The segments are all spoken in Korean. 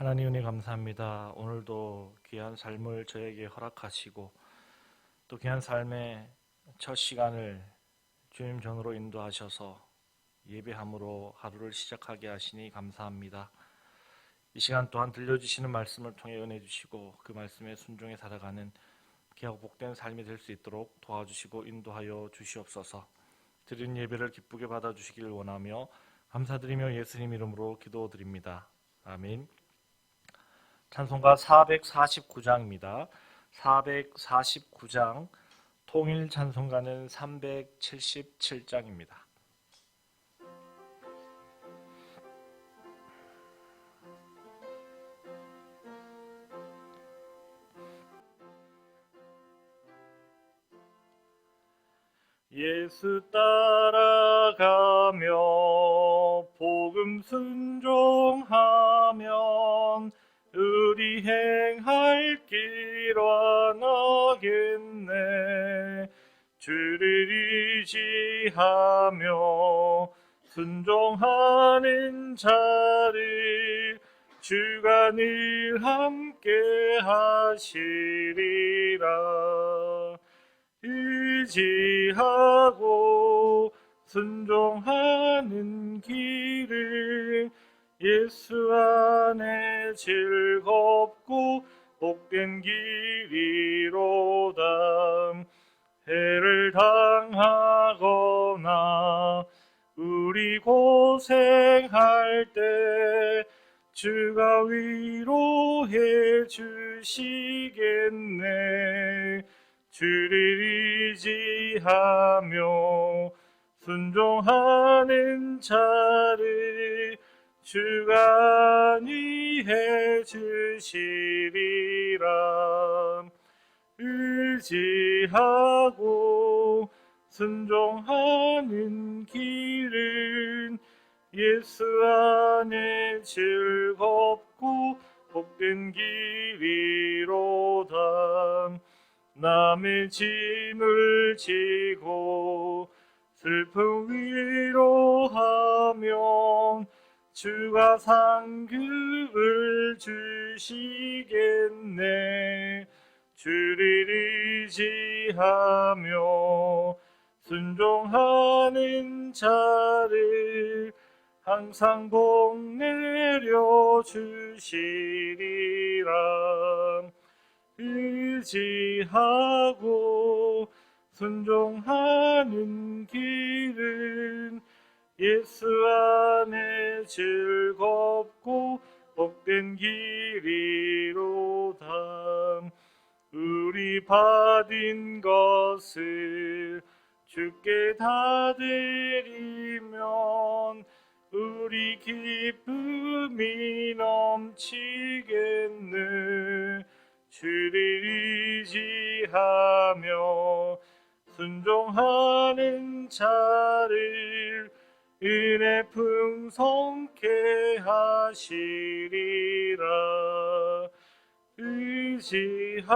하나님 은혜 감사합니다. 오늘도 귀한 삶을 저에게 허락하시고 또 귀한 삶의 첫 시간을 주님 전으로 인도하셔서 예배함으로 하루를 시작하게 하시니 감사합니다. 이 시간 또한 들려주시는 말씀을 통해 은혜 주시고 그 말씀에 순종해 살아가는 귀하고 복된 삶이 될 수 있도록 도와주시고 인도하여 주시옵소서. 드린 예배를 기쁘게 받아주시길 원하며 감사드리며 예수님 이름으로 기도드립니다. 아멘. 찬송가 449장입니다. 449장 통일 찬송가는 377장입니다. 예수 따라가며 복음 순종하면 우리 행할 길 완하겠네. 주를 의지하며 순종하는 자를 주가 늘 함께 하시리라. 의지하고 순종하는 길을 예수 안에 즐겁고 복된 길이로다 해를 당하거나 우리 고생할 때 주가 위로해 주시겠네. 주를 의지하며 순종하는 자를 주가 안위해 주시리라. 의지하고 순종하는 길은 예수 안에 즐겁고 복된 길이로다. 남의 짐을 지고 슬픔 위로하면 주가 상급을 주시겠네. 주를 의지하며 순종하는 자를 항상 복 내려 주시리라. 의지하고 순종하는 길은 예수 안에 즐겁고 복된 길이로다 우리 받은 것을 주께 다 드리면 우리 기쁨이 넘치겠네. 주를 의지하며 순종하는 자를 은혜 풍성케 하시리라. 의지하고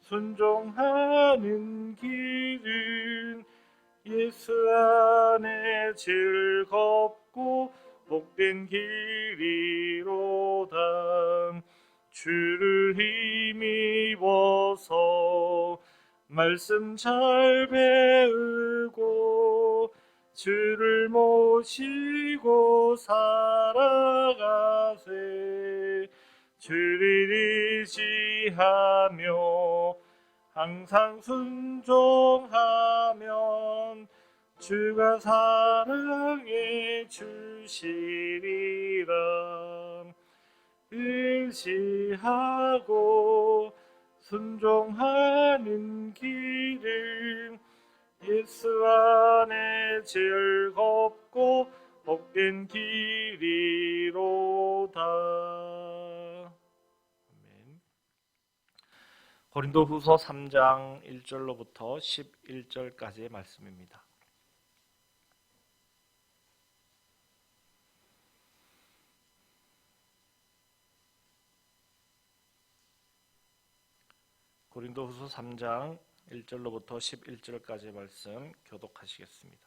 순종하는 길은 예수 안에 즐겁고 복된 길이로다. 주를 힘입어서 말씀 잘 배우고 주를 모시고 살아가세. 주를 의지하며 항상 순종하면 주가 사랑해 주시리라. 의지하고 순종하는 길은 예수 안에 즐겁고 복된 길이로다. 아멘. 고린도후서 3장 1절로부터 11절까지의 말씀입니다. 고린도후서 3장 1절로부터 11절까지의 말씀 교독하시겠습니다.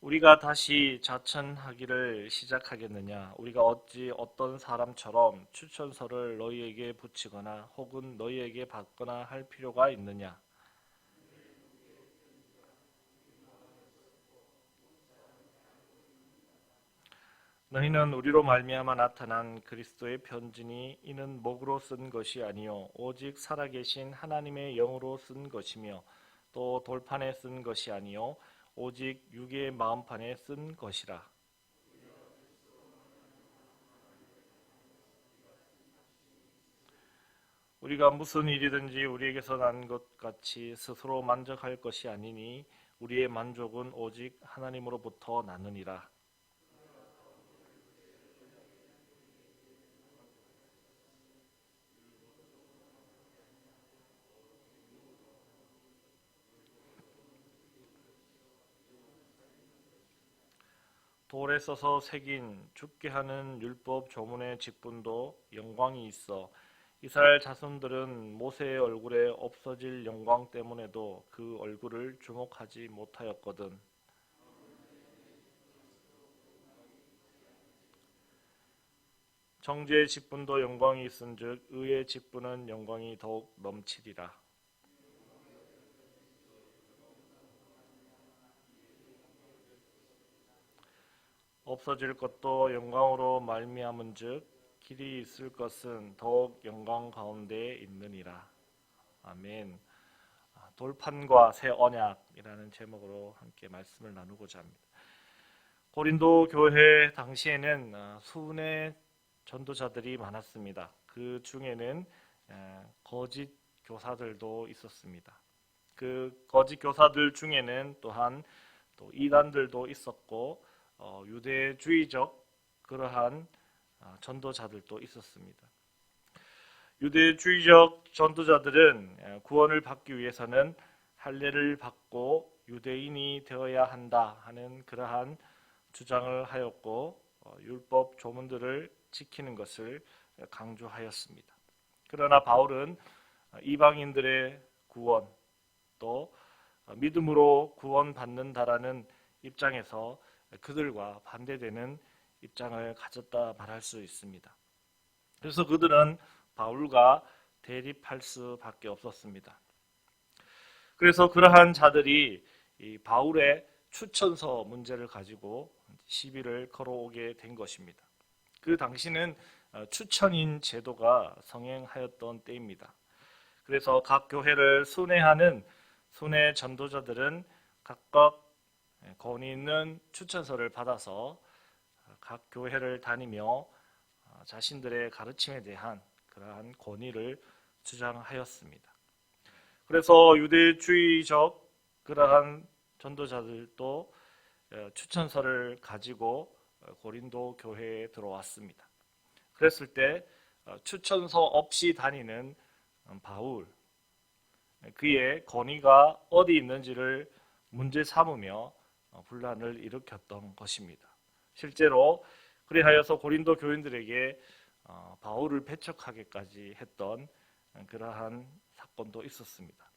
우리가 다시 자천하기를 시작하겠느냐? 우리가 어찌 어떤 사람처럼 추천서를 너희에게 붙이거나 혹은 너희에게 받거나 할 필요가 있느냐? 너희는 우리로 말미암아 나타난 그리스도의 편지니 이는 목으로 쓴 것이 아니요 오직 살아계신 하나님의 영으로 쓴 것이며 또 돌판에 쓴 것이 아니요 오직 육의 마음판에 쓴 것이라. 우리가 무슨 일이든지 우리에게서 난 것 같이 스스로 만족할 것이 아니니 우리의 만족은 오직 하나님으로부터 나느니라. 돌에 써서 새긴 죽게 하는 율법 조문의 직분도 영광이 있어 이스라엘 자손들은 모세의 얼굴에 없어질 영광 때문에도 그 얼굴을 주목하지 못하였거든. 정죄의 직분도 영광이 있은즉 의의 직분은 영광이 더욱 넘치리라. 없어질 것도 영광으로 말미암은즉 길이 있을 것은 더욱 영광 가운데 있느니라. 아멘. 아, 돌판과 새 언약이라는 제목으로 함께 말씀을 나누고자 합니다. 고린도 교회 당시에는 아, 수은의 전도자들이 많았습니다. 그 중에는 거짓 교사들도 있었습니다. 그 거짓 교사들 중에는 또한 또 이단들도 있었고 어, 유대주의적 그러한 어, 전도자들도 있었습니다. 유대주의적 전도자들은 구원을 받기 위해서는 할례를 받고 유대인이 되어야 한다 하는 그러한 주장을 하였고 어, 율법 조문들을 지키는 것을 강조하였습니다. 그러나 바울은 이방인들의 구원 또 믿음으로 구원받는다라는 입장에서 그들과 반대되는 입장을 가졌다 말할 수 있습니다. 그래서 그들은 바울과 대립할 수밖에 없었습니다. 그래서 그러한 자들이 바울의 추천서 문제를 가지고 시비를 걸어오게 된 것입니다. 그 당시는 어, 추천인 제도가 성행하였던 때입니다. 그래서 각 교회를 순회하는 순회 전도자들은 각각 예, 권위 있는 추천서를 받아서 각 교회를 다니며 어, 자신들의 가르침에 대한 그러한 권위를 주장하였습니다. 그래서 유대주의적 그러한 전도자들도 어, 추천서를 가지고 어, 고린도 교회에 들어왔습니다. 그랬을 때 추천서 없이 다니는 음, 바울 그의 권위가 어디 있는지를 문제 삼으며 어, 분란을 일으켰던 것입니다. 실제로 그리하여서 고린도 교인들에게 어, 바울을 배척하게까지 했던 그러한 사건도 있었습니다.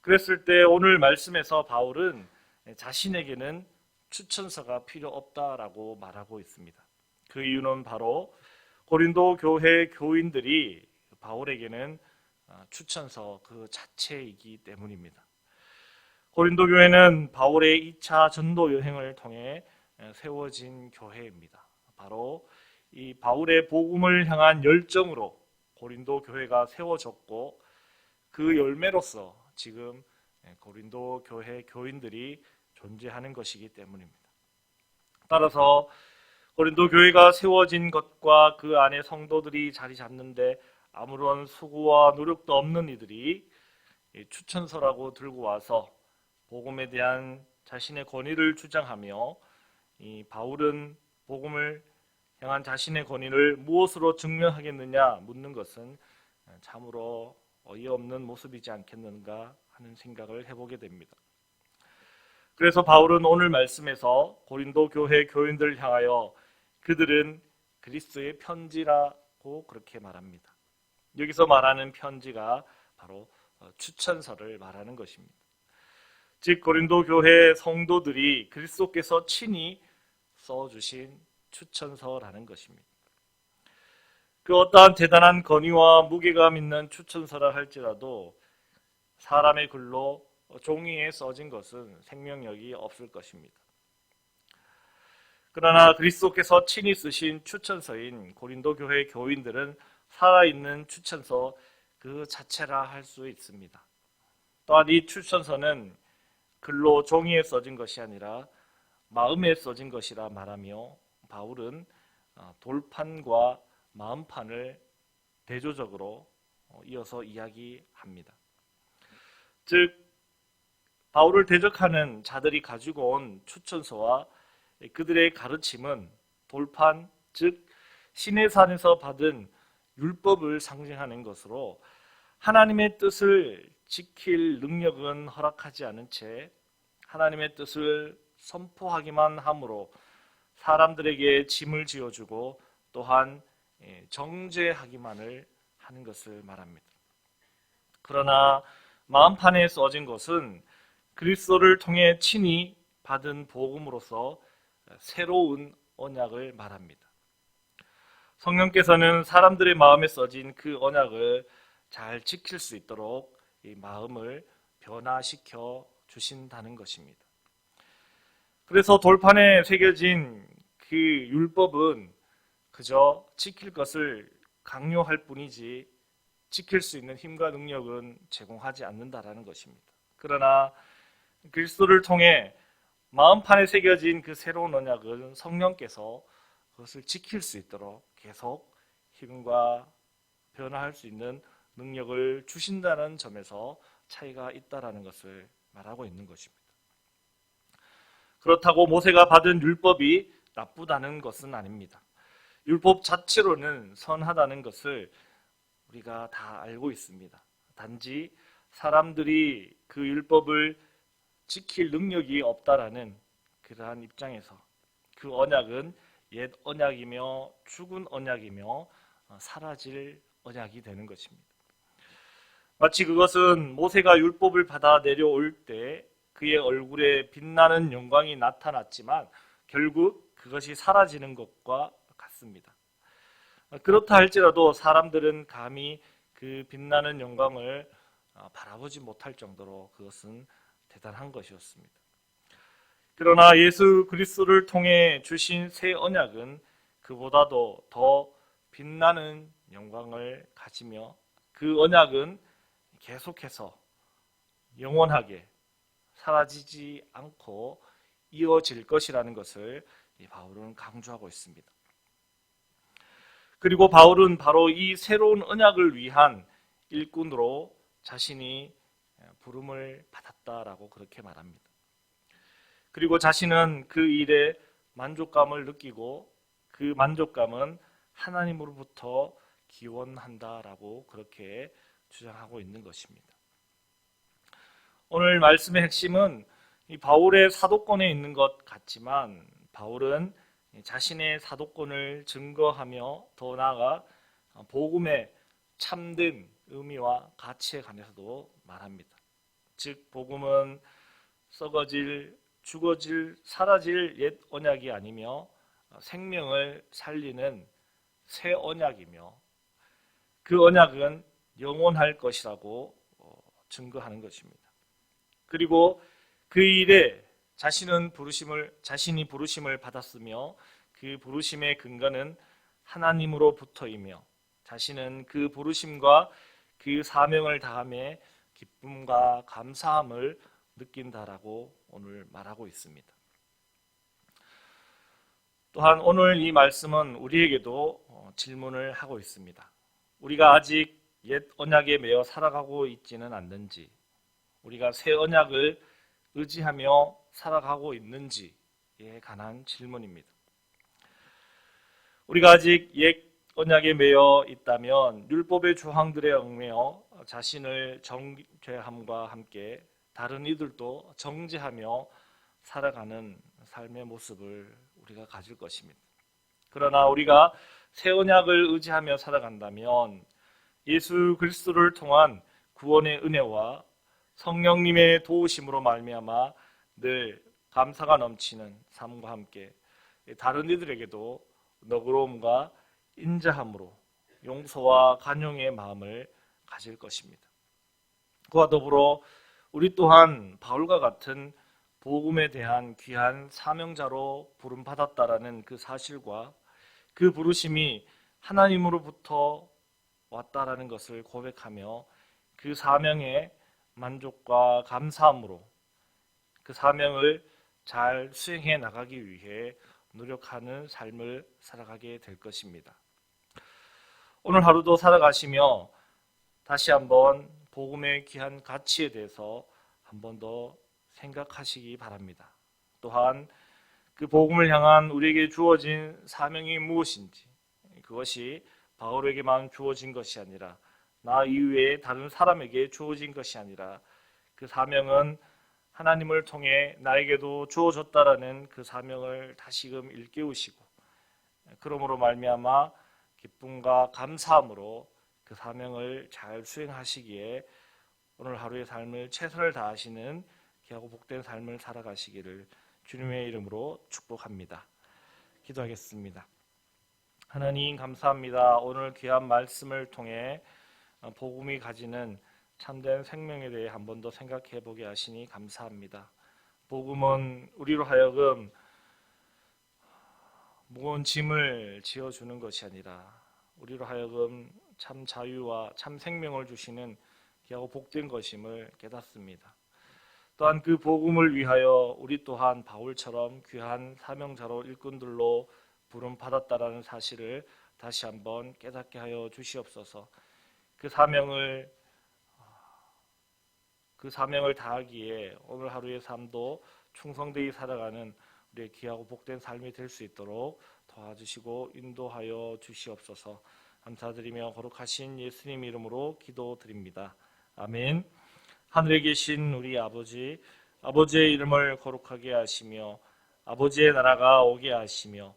그랬을 때 오늘 말씀에서 바울은 자신에게는 추천서가 필요 없다라고 말하고 있습니다. 그 이유는 바로 고린도 교회 교인들이 바울에게는 어, 추천서 그 자체이기 때문입니다. 고린도 교회는 바울의 2차 전도 여행을 통해 세워진 교회입니다. 바로 이 바울의 복음을 향한 열정으로 고린도 교회가 세워졌고 그 열매로서 지금 고린도 교회 교인들이 존재하는 것이기 때문입니다. 따라서 고린도 교회가 세워진 것과 그 안에 성도들이 자리 잡는데 아무런 수고와 노력도 없는 이들이 추천서라고 들고 와서 복음에 대한 자신의 권위를 주장하며 이 바울은 복음을 향한 자신의 권위를 무엇으로 증명하겠느냐 묻는 것은 참으로 어이없는 모습이지 않겠는가 하는 생각을 해보게 됩니다. 그래서 바울은 오늘 말씀에서 고린도 교회 교인들을 향하여 그들은 그리스도의 편지라고 그렇게 말합니다. 여기서 말하는 편지가 바로 추천서를 말하는 것입니다. 즉 고린도 교회 성도들이 그리스도께서 친히 써 주신 추천서라는 것입니다. 그 어떠한 대단한 건의와 무게감 있는 추천서라 할지라도 사람의 글로 종이에 써진 것은 생명력이 없을 것입니다. 그러나 그리스도께서 친히 쓰신 추천서인 고린도 교회 교인들은 살아있는 추천서 그 자체라 할 수 있습니다. 또한 이 추천서는 글로 종이에 써진 것이 아니라 마음에 써진 것이라 말하며 바울은 어, 돌판과 마음판을 대조적으로 어, 이어서 이야기합니다. 즉 바울을 대적하는 자들이 가지고 온 추천서와 그들의 가르침은 돌판 즉 신의 산에서 받은 율법을 상징하는 것으로 하나님의 뜻을 지킬 능력은 허락하지 않은 채 하나님의 뜻을 선포하기만 함으로 사람들에게 짐을 지어주고 또한 예, 정죄하기만을 하는 것을 말합니다. 그러나 마음판에 써진 것은 그리스도를 통해 친히 받은 복음으로서 새로운 언약을 말합니다. 성령께서는 사람들의 마음에 써진 그 언약을 잘 지킬 수 있도록 이 마음을 변화시켜 주신다는 것입니다. 그래서 돌판에 새겨진 그 율법은 그저 지킬 것을 강요할 뿐이지 지킬 수 있는 힘과 능력은 제공하지 않는다라는 것입니다. 그러나 그리스도를 통해 마음판에 새겨진 그 새로운 언약은 성령께서 그것을 지킬 수 있도록 계속 힘과 변화할 수 있는 능력을 주신다는 점에서 차이가 있다라는 것을 말하고 있는 것입니다. 그렇다고 모세가 받은 율법이 나쁘다는 것은 아닙니다. 율법 자체로는 선하다는 것을 우리가 다 알고 있습니다. 단지 사람들이 그 율법을 지킬 능력이 없다라는 그러한 입장에서 그 언약은 옛 언약이며 죽은 언약이며 어, 사라질 언약이 되는 것입니다. 마치 그것은 모세가 율법을 받아 내려올 때 그의 얼굴에 빛나는 영광이 나타났지만 결국 그것이 사라지는 것과 같습니다. 그렇다 할지라도 사람들은 감히 그 빛나는 영광을 어, 바라보지 못할 정도로 그것은 대단한 것이었습니다. 그러나 예수 그리스도를 통해 주신 새 언약은 그보다도 더 빛나는 영광을 가지며 그 언약은 계속해서 영원하게 사라지지 않고 이어질 것이라는 것을 바울은 강조하고 있습니다. 그리고 바울은 바로 이 새로운 언약을 위한 일꾼으로 자신이 부름을 받았다라고 그렇게 말합니다. 그리고 자신은 그 일에 만족감을 느끼고 그 만족감은 하나님으로부터 기원한다라고 그렇게 주장하고 있는 것입니다. 오늘 말씀의 핵심은 이 바울의 사도권에 있는 것 같지만 바울은 자신의 사도권을 증거하며 더 나아가 복음의 참된 의미와 가치에 관해서도 말합니다. 즉 복음은 썩어질 죽어질 사라질 옛 언약이 아니며 생명을 살리는 새 언약이며 그 언약은 영원할 것이라고 어, 증거하는 것입니다. 그리고 그 일에 자신은 부르심을 자신이 부르심을 받았으며 그 부르심의 근거는 하나님으로부터이며 자신은 그 부르심과 그 사명을 다함에 기쁨과 감사함을 느낀다라고 오늘 말하고 있습니다. 또한 오늘 이 말씀은 우리에게도 어, 질문을 하고 있습니다. 우리가 아직 옛 언약에 매여 살아가고 있지는 않는지, 우리가 새 언약을 의지하며 살아가고 있는지에 관한 질문입니다. 우리가 아직 옛 언약에 매여 있다면 율법의 조항들에 얽매여 자신을 정죄함과 함께 다른 이들도 정죄하며 살아가는 삶의 모습을 우리가 가질 것입니다. 그러나 우리가 새 언약을 의지하며 살아간다면 예수 그리스도를 통한 구원의 은혜와 성령님의 도우심으로 말미암아 늘 감사가 넘치는 삶과 함께 다른 이들에게도 너그러움과 인자함으로 용서와 간용의 마음을 가질 것입니다. 그와 더불어 우리 또한 바울과 같은 복음에 대한 귀한 사명자로 부름 받았다라는 그 사실과 그 부르심이 하나님으로부터 왔다라는 것을 고백하며 그 사명에 만족과 감사함으로 그 사명을 잘 수행해 나가기 위해 노력하는 삶을 살아가게 될 것입니다. 오늘 하루도 살아가시며 다시 한번 복음의 귀한 가치에 대해서 한 번 더 생각하시기 바랍니다. 또한 그 복음을 향한 우리에게 주어진 사명이 무엇인지 그것이 바울에게만 주어진 것이 아니라 나 이외에 다른 사람에게 주어진 것이 아니라 그 사명은 하나님을 통해 나에게도 주어졌다라는 그 사명을 다시금 일깨우시고 그러므로 말미암아 기쁨과 감사함으로 그 사명을 잘 수행하시기에 오늘 하루의 삶을 최선을 다하시는 귀하고 복된 삶을 살아가시기를 주님의 이름으로 축복합니다. 기도하겠습니다. 하나님 감사합니다. 오늘 귀한 말씀을 통해 어, 복음이 가지는 참된 생명에 대해 한 번 더 생각해 보게 하시니 감사합니다. 복음은 우리로 하여금 무거운 짐을 지어 주는 것이 아니라 우리로 하여금 참 자유와 참 생명을 주시는 귀하고 복된 것임을 깨닫습니다. 또한 그 복음을 위하여 우리 또한 바울처럼 귀한 사명자로 일꾼들로 부름 받았다라는 사실을 다시 한번 깨닫게 하여 주시옵소서. 그 사명을 그 사명을 다하기에 오늘 하루의 삶도 충성되이 살아가는 우리의 귀하고 복된 삶이 될 수 있도록 도와주시고 인도하여 주시옵소서. 감사드리며 거룩하신 예수님 이름으로 기도드립니다. 아멘. 하늘에 계신 우리 아버지, 아버지의 이름을 거룩하게 하시며 아버지의 나라가 오게 하시며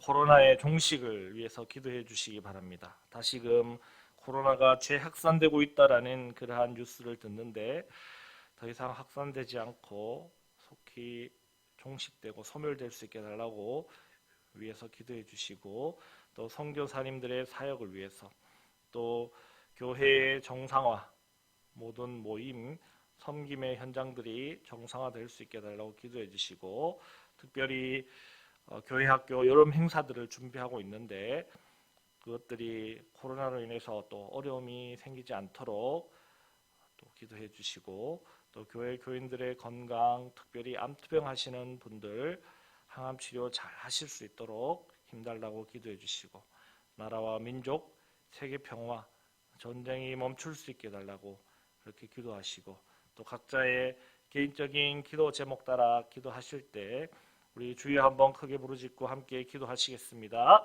코로나의 종식을 위해서 기도해 주시기 바랍니다. 다시금 코로나가 재확산되고 있다라는 그러한 뉴스를 듣는데 더 이상 확산되지 않고 속히 종식되고 소멸될 수 있게 달라고 위해서 기도해 주시고 또 선교사님들의 사역을 위해서 또 교회의 정상화 모든 모임 섬김의 현장들이 정상화될 수 있게 달라고 기도해 주시고 특별히 어, 교회 학교 여름 행사들을 준비하고 있는데 그것들이 코로나로 인해서 또 어려움이 생기지 않도록 또 기도해 주시고 또 교회 교인들의 건강 특별히 암투병 하시는 분들 항암 치료 잘 하실 수 있도록 힘달라고 기도해 주시고 나라와 민족 세계 평화 전쟁이 멈출 수 있게 달라고 그렇게 기도하시고 또 각자의 개인적인 기도 제목 따라 기도하실 때 우리 주여 한번 크게 부르짖고 함께 기도하시겠습니다.